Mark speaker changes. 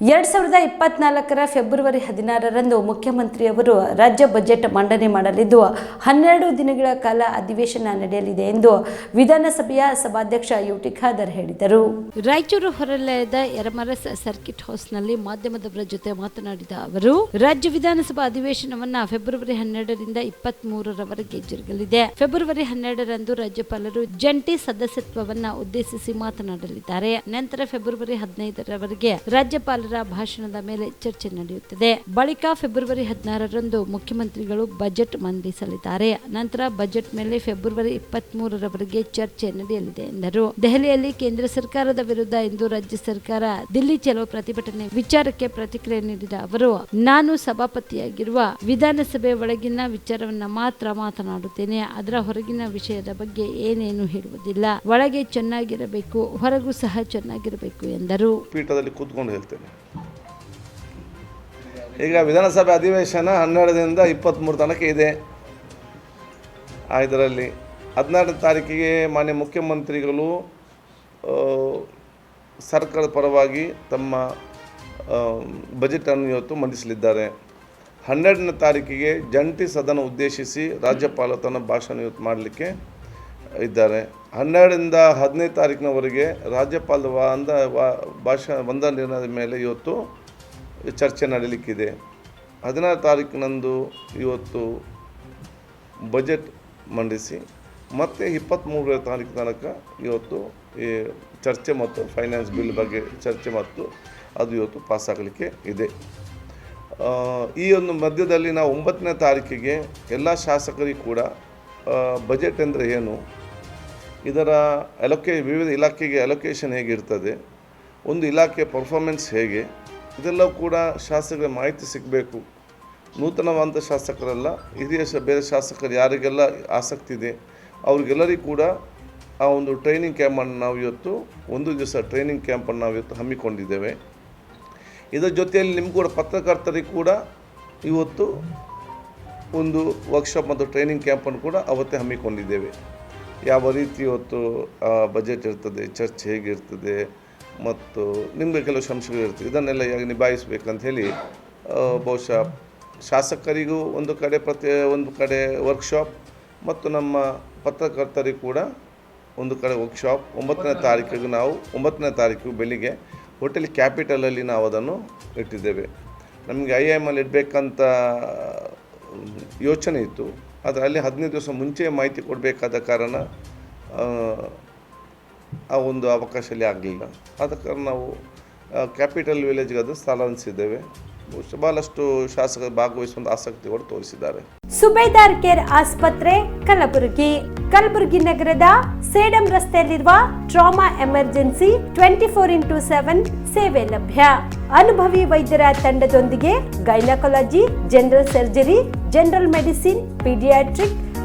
Speaker 1: ಎರಡ್ ಸಾವಿರದ ಇಪ್ಪತ್ನಾಲ್ಕರ ಫೆಬ್ರವರಿ ಹದಿನಾರರಂದು ಮುಖ್ಯಮಂತ್ರಿಯವರು ರಾಜ್ಯ ಬಜೆಟ್ ಮಂಡನೆ ಮಾಡಲಿದ್ದು, ಹನ್ನೆರಡು ದಿನಗಳ ಕಾಲ ಅಧಿವೇಶನ ನಡೆಯಲಿದೆ ಎಂದು ವಿಧಾನಸಭೆಯ ಸಭಾಧ್ಯಕ್ಷ ಯುಟಿ ಖಾದರ್ ಹೇಳಿದರು. ರಾಯಚೂರು ಹೊರವಲಯದ ಎರಮರಸ್ ಸರ್ಕಿಟ್ ಹೌಸ್ನಲ್ಲಿ ಮಾಧ್ಯಮದವರ ಜೊತೆ ಮಾತನಾಡಿದ ಅವರು, ರಾಜ್ಯ ವಿಧಾನಸಭಾ ಅಧಿವೇಶನವನ್ನ ಫೆಬ್ರವರಿ ಹನ್ನೆರಡರಿಂದ ಇಪ್ಪತ್ತ್ ಮೂರರವರೆಗೆ ಜರುಗಲಿದೆ. ಫೆಬ್ರವರಿ ಹನ್ನೆರಡರಂದು ರಾಜ್ಯಪಾಲರು ಜಂಟಿ ಸದಸ್ಯತ್ವವನ್ನ ಉದ್ದೇಶಿಸಿ ಮಾತನಾಡಲಿದ್ದಾರೆ. ನಂತರ ಫೆಬ್ರವರಿ ಹದಿನೈದರವರೆಗೆ ರಾಜ್ಯಪಾಲರ ಭಾಷಣದ ಮೇಲೆ ಚರ್ಚೆ ನಡೆಯುತ್ತದೆ. ಬಳಿಕ ಫೆಬ್ರವರಿ ಹದಿನಾರರಂದು ಮುಖ್ಯಮಂತ್ರಿಗಳು ಬಜೆಟ್ ಮಂಡಿಸಲಿದ್ದಾರೆ. ನಂತರ ಬಜೆಟ್ ಮೇಲೆ ಫೆಬ್ರವರಿ ಇಪ್ಪತ್ತ್ ಮೂರರವರೆಗೆ ಚರ್ಚೆ ನಡೆಯಲಿದೆ ಎಂದರು. ದೆಹಲಿಯಲ್ಲಿ ಕೇಂದ್ರ ಸರ್ಕಾರದ ವಿರುದ್ಧ ಇಂದು ರಾಜ್ಯ ಸರ್ಕಾರ ದಿಲ್ಲಿ ಚಲೋ ಪ್ರತಿಭಟನೆ ವಿಚಾರಕ್ಕೆ ಪ್ರತಿಕ್ರಿಯೆ ನೀಡಿದ ಅವರು, ನಾನು ಸಭಾಪತಿಯಾಗಿರುವ ವಿಧಾನಸಭೆ ಒಳಗಿನ ವಿಚಾರವನ್ನ ಮಾತ್ರ ಮಾತನಾಡುತ್ತೇನೆ. ಅದರ ಹೊರಗಿನ ವಿಷಯದ ಬಗ್ಗೆ ಏನೇನು ಹೇಳುವುದಿಲ್ಲ. ಒಳಗೆ ಚೆನ್ನಾಗಿರಬೇಕು, ಹೊರಗೂ ಸಹ ಚೆನ್ನಾಗಿರಬೇಕು ಎಂದರು.
Speaker 2: ಪೀಠದಲ್ಲಿ ಕೂತ್ಕೊಂಡು ಹೇಳ್ತೇನೆ. ಈಗ ವಿಧಾನಸಭೆ ಅಧಿವೇಶನ ಹನ್ನೆರಡರಿಂದ ಇಪ್ಪತ್ತ್ಮೂರು ತನಕ ಇದೆ. ಇದರಲ್ಲಿ ಹದಿನಾರನೇ ತಾರೀಕಿಗೆ ಮಾನ್ಯ ಮುಖ್ಯಮಂತ್ರಿಗಳು ಸರ್ಕಾರದ ಪರವಾಗಿ ತಮ್ಮ ಬಜೆಟನ್ನು ಇವತ್ತು ಮಂಡಿಸಲಿದ್ದಾರೆ. ಹನ್ನೆರಡನೇ ತಾರೀಕಿಗೆ ಜಂಟಿ ಸದನ ಉದ್ದೇಶಿಸಿ ರಾಜ್ಯಪಾಲ ತನ್ನ ಭಾಷಣ ಇವತ್ತು ಮಾಡಲಿಕ್ಕೆ ಇದ್ದಾರೆ. ಹನ್ನೆರಡರಿಂದ ಹದಿನೈದು ತಾರೀಕಿನವರೆಗೆ ರಾಜ್ಯಪಾಲ ವಂದ ಭಾಷಣ, ವಂದನೆಯ ಮೇಲೆ ಇವತ್ತು ಚರ್ಚೆ ನಡೀಲಿಕ್ಕಿದೆ. ಹದಿನಾರು ತಾರೀಕಿನಂದು ಇವತ್ತು ಬಜೆಟ್ ಮಂಡಿಸಿ, ಮತ್ತೆ ಇಪ್ಪತ್ತ್ಮೂರನೇ ತಾರೀಕು ತನಕ ಇವತ್ತು ಈ ಚರ್ಚೆ ಮತ್ತು ಫೈನಾನ್ಸ್ ಬಿಲ್ ಬಗ್ಗೆ ಚರ್ಚೆ ಮತ್ತು ಅದು ಇವತ್ತು ಪಾಸ್ ಆಗಲಿಕ್ಕೆ ಇದೆ. ಈ ಒಂದು ಮಧ್ಯದಲ್ಲಿ ನಾವು ಒಂಬತ್ತನೇ ತಾರೀಕಿಗೆ ಎಲ್ಲ ಶಾಸಕರಿಗೂ ಕೂಡ ಬಜೆಟ್ ಅಂದರೆ ಏನು? ಇದರ ಅಲೋಕೆ ವಿವಿಧ ಇಲಾಖೆಗೆ ಅಲೊಕೇಶನ್ ಹೇಗಿರ್ತದೆ? ಒಂದು ಇಲಾಖೆ ಪರ್ಫಾರ್ಮೆನ್ಸ್ ಹೇಗೆ? ಇದೆಲ್ಲವೂ ಕೂಡ ಶಾಸಕರಿಗೆ ಮಾಹಿತಿ ಸಿಗಬೇಕು. ನೂತನವಾದ ಶಾಸಕರೆಲ್ಲ, ಹಿರಿಯ ಬೇರೆ ಶಾಸಕರು ಯಾರಿಗೆಲ್ಲ ಆಸಕ್ತಿ ಇದೆ, ಅವ್ರಿಗೆಲ್ಲರಿಗೂ ಕೂಡ ಆ ಒಂದು ಟ್ರೈನಿಂಗ್ ಕ್ಯಾಂಪನ್ನು ನಾವು ಇವತ್ತು ಒಂದು ದಿವಸ ಟ್ರೈನಿಂಗ್ ಕ್ಯಾಂಪನ್ನು ನಾವು ಇವತ್ತು ಹಮ್ಮಿಕೊಂಡಿದ್ದೇವೆ. ಇದರ ಜೊತೆಯಲ್ಲಿ ನಿಮ್ಗೆ ಕೂಡ ಪತ್ರಕರ್ತರಿಗೆ ಕೂಡ ಇವತ್ತು ಒಂದು ವರ್ಕ್ಶಾಪ್ ಮತ್ತು ಟ್ರೈನಿಂಗ್ ಕ್ಯಾಂಪನ್ನು ಕೂಡ ಅವತ್ತೇ ಹಮ್ಮಿಕೊಂಡಿದ್ದೇವೆ. ಯಾವ ರೀತಿ ಇವತ್ತು ಬಜೆಟ್ ಇರ್ತದೆ, ಚರ್ಚೆ ಹೇಗಿರ್ತದೆ ಮತ್ತು ನಿಮಗೆ ಕೆಲವು ಸಂಶಯಗಳು ಇರ್ತದೆ ಇದನ್ನೆಲ್ಲ ಹೇಗೆ ನಿಭಾಯಿಸಬೇಕಂತ ಹೇಳಿ ಬಹುಶಃ ಶಾಸಕರಿಗೂ ಒಂದು ಕಡೆ ಪ್ರತಿ ಒಂದು ಕಡೆ ವರ್ಕ್ಶಾಪ್ ಮತ್ತು ನಮ್ಮ ಪತ್ರಕರ್ತರಿಗೂ ಕೂಡ ಒಂದು ಕಡೆ ವರ್ಕ್ಶಾಪ್ ಒಂಬತ್ತನೇ ತಾರೀಕಿಗೆ ನಾವು, ಒಂಬತ್ತನೇ ತಾರೀಕು ಬೆಳಿಗ್ಗೆ ಹೋಟೆಲ್ ಕ್ಯಾಪಿಟಲಲ್ಲಿ ನಾವು ಅದನ್ನು ಇಟ್ಟಿದ್ದೇವೆ. ನಮಗೆ ಐ ಎಂ ಅಲ್ಲಿ ಇಡಬೇಕಂತ, ಯೋಚನೆ ಇತ್ತು. ಆದರೆ ಅಲ್ಲಿ ಹದಿನೈದು ದಿವಸ ಮುಂಚೆ ಮಾಹಿತಿ ಕೊಡಬೇಕಾದ ಕಾರಣ ಆ, ಒಂದು ಅವಕಾಶ ಅಲ್ಲಿ ಆಗಲಿಲ್ಲ ಅದಕ್ಕೆ ನಾವು ಕ್ಯಾಪಿಟಲ್ ವಿಲೇಜ್ಗೆ ಅದು ಸ್ಥಳಾಂತರಿಸಿದ್ದೇವೆ ಬಹಳಷ್ಟು ಶಾಸಕರು ಭಾಗವಹಿಸುವಂಥ ಆಸಕ್ತಿ ಕೂಡ ತೋರಿಸಿದ್ದಾರೆ.
Speaker 1: ಸುಬೇದಾರ್ ಕೇರ್ ಆಸ್ಪತ್ರೆ ಕಲಬುರಗಿ. ಕಲಬುರಗಿ ನಗರದ ಸೇಡಂ ರಸ್ತೆಯಲ್ಲಿರುವ trauma emergency twenty four into seven ಸೇವೆ ಲಭ್ಯ. ಅನುಭವಿ ವೈದ್ಯರ ತಂಡದೊಂದಿಗೆ gynaecology general surgery general medicine paediatric